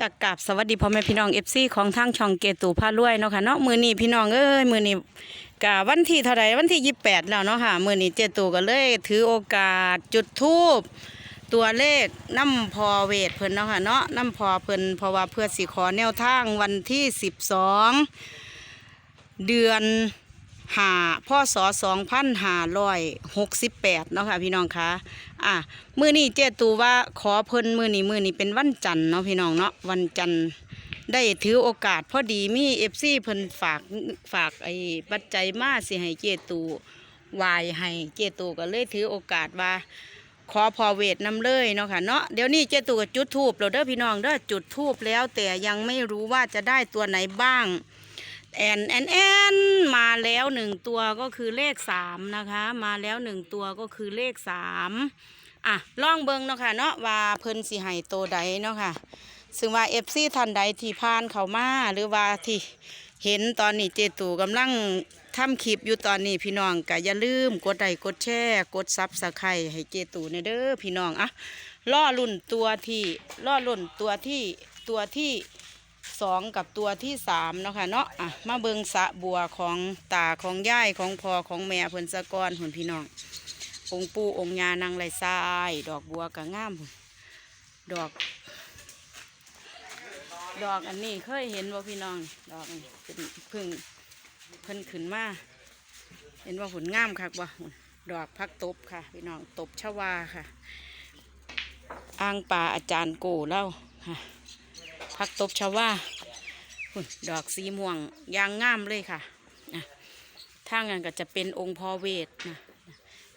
จากกับสวัสดีพ่อแม่พี่น้องเอฟซีของทางช่องเกตูพารวยเนาะค่ะเนาะมือนี้พี่น้องเอ้ยมือนี้กะวันที่เท่าไรวันที่ยี่แปดแล้วเนาะค่ะมือนี้เจตูก็เลย ถือโอกาสจุดทูบตัวเลขน้ำพอเวทเพิ่นเนาะค่ะเนาะน้ำพอเพิ่นเพราะว่าเพื่อสิขอแนวทางวันที่สิบสองเดือน หาพ่อสอสองพันหาร้อยหกสิบแปดเนาะค่ะพี่น้องคะอะมือนี้เจตูว่าขอเพิ่นมือนี้มือนี้เป็นวันจันทร์เนาะพี่น้องเนาะวันจันทร์ได้ถือโอกาสพอดีมีเอฟซีเพิ่นฝากฝากไอ้ปัจจัยมาสิให้เจตูวายให้เจตูก็เลยถือโอกาสว่า ขอพอเวทน้ำเลยเนาะค่ะเนาะเดี๋ยวนี้เจตูก็จุดทูบเราเด้อพี่น้องเด้อจุดทูบแล้วแต่ยังไม่รู้ว่าจะได้ตัวไหนบ้าง แอนแอนแอนมาแล้วหนึ่งตัวก็คือเลขสามนะคะ มาแล้วหนึ่งตัวก็คือเลขสามอะล่องเบิงเนาะค่ะเนาะว่าเพิ่นสิให้โตใดเนาะค่ะซึ่งว่าเอฟซีท่านใดที่ผ่านเขามาหรือว่าที่เห็นตอนนี้เจตูกำลังทำคลิปอยู่ตอนนี้พี่น้องก็อย่าลืมกดไลค์กดแชร์กดซับสไครต์ให้เจตูในเด้อพี่น้องอะล่อลุ่นตัวที่ล่อลุ่นตัวที่ตัวที่ สองกับตัวที่สามเนาะค่ะเนาะอะมาเบิงสะบัวของตาของย่ายของพ่อของแม่เพิ่นสะกอนหุ่นพี่น้ององค์ปูองค์ยานางไรทราย ดอกบัวกะงามดอก ดอกอันนี้เคยเห็นว่าพี่น้อง ดอกเป็นพึ่งเพิ่นขึ้นมาเห็นว่าหุ่นงามคักว่ดอกพักตบค่ะ พี่น้องตบชวาค่ะอ่างป่าอาจารย์โกเล่าค่ะ พักตบชวาหุ่นดอกสีม่วงยางงามเลยค่ะอะทางนั้นก็จะเป็นองค์พอเวทนะ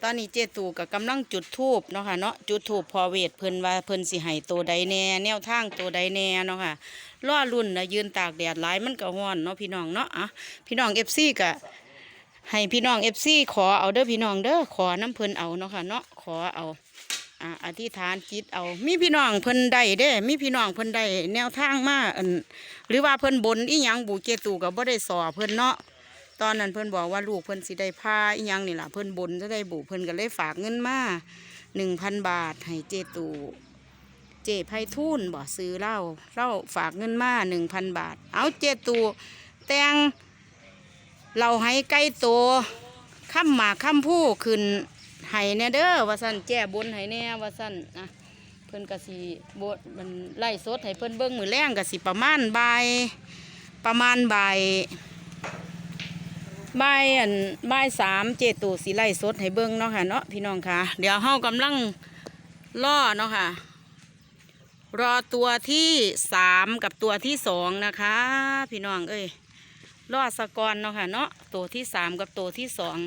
ตอนนี้เจตูกับกำลังจุดทูบเนาะค่ะเนาะจุดทูบพอเวทเพิ่นว่าเพิ่นสิให้ตัวใดแน่แนวทางตัวใดแน่เนาะค่ะล่อรุ่นนะยืนตากแดดหลายมันก็ร้อนเนาะพี่น้องเนาะอะพี่น้องเอฟซีก็ให้พี่น้องเอฟซีขอเอาเด้อพี่น้องเด้อขอน้ำเพิ่นเอาเนาะค่ะเนาะขอเอา อ่าอธิษฐานจิตเอา มีพี่น้องเพิ่นได้เด้ มีพี่น้องเพิ่นได้แนวทางมาอันหรือว่าเพิ่นบนอีหยังบูเจตูก็บ่ได้สอเพิ่นเนาะตอนนั้นเพิ่นบอกว่าลูกเพิ่นสิได้พาอีหยังนี่ล่ะเพิ่นบนจะได้บุเพิ่นก็เลยฝากเงินมาหนึ่งพันบาทให้เจตูเจไพทูนบ่ซื้อเหล้าเหล้าฝากเงินมาหนึ่งพันบาท เอาเจตูแตงเราให้ใกล้โตข้ามหมาข้ามผู้ขึ้น ให้แน่เด้อว่าสั่นแจ้บนให้แน่ว่าสั่นนะเพิ่นก็สิบดมันไล่สดให้เพิ่นเบิ่งมือแรงก็สิประมาณบ่ายประมาณบ่ายบ่ายอันบ่ายสามเจตูสีไล่สดให้เบิ้งเนาะค่ะเนาะพี่น้องค่ะ เดี๋ยวเฮากำลังล่อเนาะค่ะ รอตัวที่สามกับตัวที่สองนะคะ พี่น้องเอ้ยล่อสะกอนเนาะค่ะเนาะตัวที่สามกับตัวที่สอง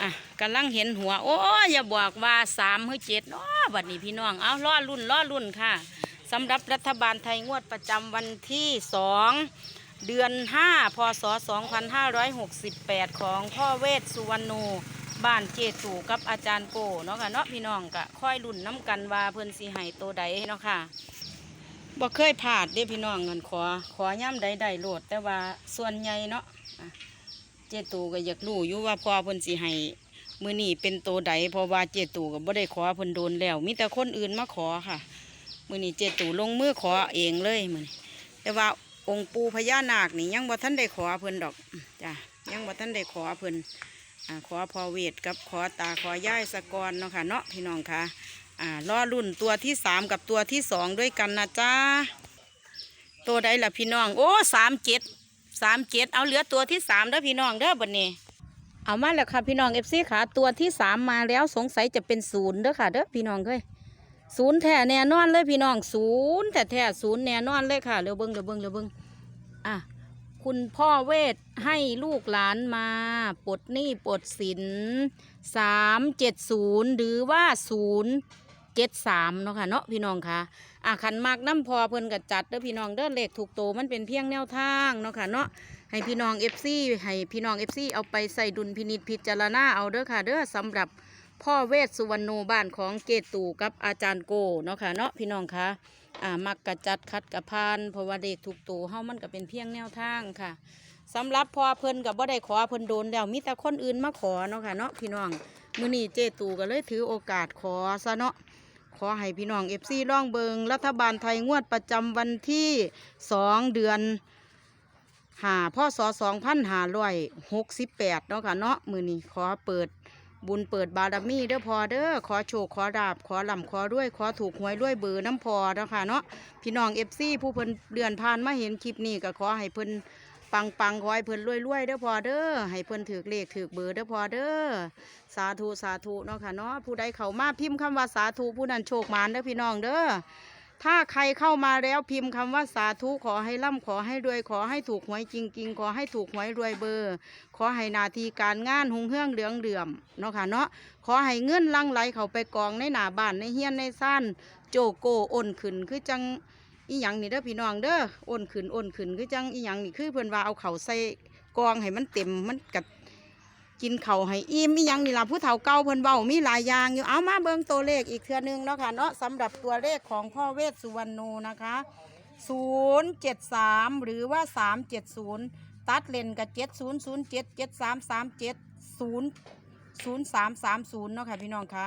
อะกำลังเห็นหัว โอ้ยอย่าบอกว่าสามหรือเจ็ดเนาะบัดนี้พี่น้อง เอาล่อรุ่นล่อรุ่นค่ะสำหรับรัฐบาลไทยงวดประจำวันที่สองเดือน5พศ2568ของพ่อเวทสุวรรณูบ้านเจตูกับอาจารย์โกเนาะค่ะเนาะพี่น้องก็ค่อยรุ่นน้ำกันว่าเพิ่นสิให้โตใดเนาะค่ะบ่เคยพลาดเด้พี่น้องเงินขอ ขอย่ำใดใดโหลดแต่ว่าส่วนใหญ่เนาะะ จตูก็อยากรู้อยู่ว่าพ่อเพิ่นสิให้มือนี้เป็นโตใดเพราะว่าเจตูก็บ่ได้ขอเพิ่นโดนแล้วมีแต่คนอื่นมาขอค่ะ มือนี้เจตูลงมือขอเองเลยมือนแต่ว่าองค์ปูพญานาคนี่ยังบ่ท่านได้ขอเพิ่นดอกจ้ะยังบ่ท่านได้ขอเพิ่นขอพอเวทกับขอตาขอย่ายสะกอนเนาะค่ะเนาะพี่น้องค่ะอ่ารอรุ่นตัวที่สามกับตัวที่สองด้วยกันนะจ้าตัวใดล่ะพี่น้อง โอ้สามเจ็ด สามเจ็ดเอาเหลือตัวที่สามเด้อพี่น้องเด้อบัดนี้ เอามาแล้วค่ะพี่น้องเอฟซีค่ะ ตัวที่สามมาแล้วสงสัยจะเป็นศูนย์เด้อค่ะเด้อพี่น้องเอ้ยศูนย์แท้แน่นอนเลยพี่น้องศูนย์แท้แท้ศูนย์แน่นอนเลยค่ะเร็วเบิ้งเร็วเบิ้งเร็วเบิ้งอะคุณพ่อเวทให้ลูกหลานมาปลดหนี้ปลดสินสามเจ็ดศูนย์หรือว่าศูนย์ เจ็ดสามเนาะค่ะเนาะพี่น้องค่ะอะขันมากน้ำพอเพิ่นกัจัดเด้อพี่น้องเด้อเลขถูกโตมันเป็นเพียงแนวทางเนาะค่ะเนาะให้พี่น้องเอฟซีให้พี่น้องเอฟซีเอาไปใส่ดุลพินิจพิจารณาเอาเด้อค่ะ เด้อสำหรับพ่อเวทสุวรรณูบ้านของเกตูกับอาจารย์โกเนาะค่ะเนาะพี่น้องคะอ่ามักกะจัดคัดกะพานเพราะว่าเด็กถูกตูเฮามันก็เป็นเพียงแนวทางค่ะสำหรับพอเพิ่นกับบ่ได้ขอเพิ่นโดนแล้วมีแต่คนอื่นมาขอเนาะค่ะเนาะพี่น้องมื้อนี้เจตูก็เลยถือโอกาสขอซะเนาะ ขอให้พี่น้องเอฟซีร่องเบิงรัฐบาลไทยงวดประจำวันที่สองเดือนหาพ่อสอสองพันหาร้อยหกสิบแปดเนาะค่ะเนาะมือนี้ขอเปิดบุญเปิดบารมีเด้อพอเด้อขอโชคขอดาบขอลำขอด้วยขอถูกหวยด้วยเบอร์น้ำพอเนาะค่ะเนาะพี่น้องเอฟซีผู้เพิ่นเดือนผ่านมาเห็นคลิปนี้ก็ขอให้เพิ่น ปังปังขอให้เพิ่นรวยรวยเด้อพอเด้อให้เพิ่นถือเลขถือเบอร์เด้อพอเด้อสาธุสาธุเนาะค่ะเนาะผู้ใดเข้ามาพิมพ์คำว่าสาธุผู้นั้นโชคมานเด้อพี่น้องเด้อถ้าใครเข้ามาแล้วพิมพ์คำว่าสาธุขอให้ร่ำขอให้รวยขอให้ถูกหวยจริง ๆ ขอให้ถูกหวยรวยเบอร์ ขอให้นาทีการงานหุงเฮืองเหลืองเหลื่อมเนาะค่ะเนาะขอให้เงินลังไหลเข้าไปกองในหนาบ้านในเฮียนในซ่านโจโกโอนขึ้นคือจัง อีหยังนี่เด้อพี่น้องเด้อโอนขึ้นโอนขึ้นคือจังอีหยังนี่คือเพิ่นว่าเอาเข่าใส่กองให้มันเต็มมันกัดกินเข่าให้อิ่มมีหยังนี่ล่ะผู้เฒ่าเก่าเพิ่นเว้ามีหลายอย่างอยู่เอามาเบิ่งตัวเลขอีกเทื่อหนึงเนาะค่ะเนาะสำหรับตัวเลขของพ่อเวสสุวรรณโนนะคะ073 หรือว่า 370 ตัดเลนกับ 7007 7337 0 0330เนาะค่ะพี่น้องคะ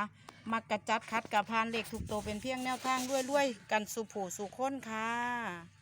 มักกระจัดคัดกับพานเลขถูกโตวเป็นเพียงแนวทางด้วยๆกันสุผูสุคนค่ะ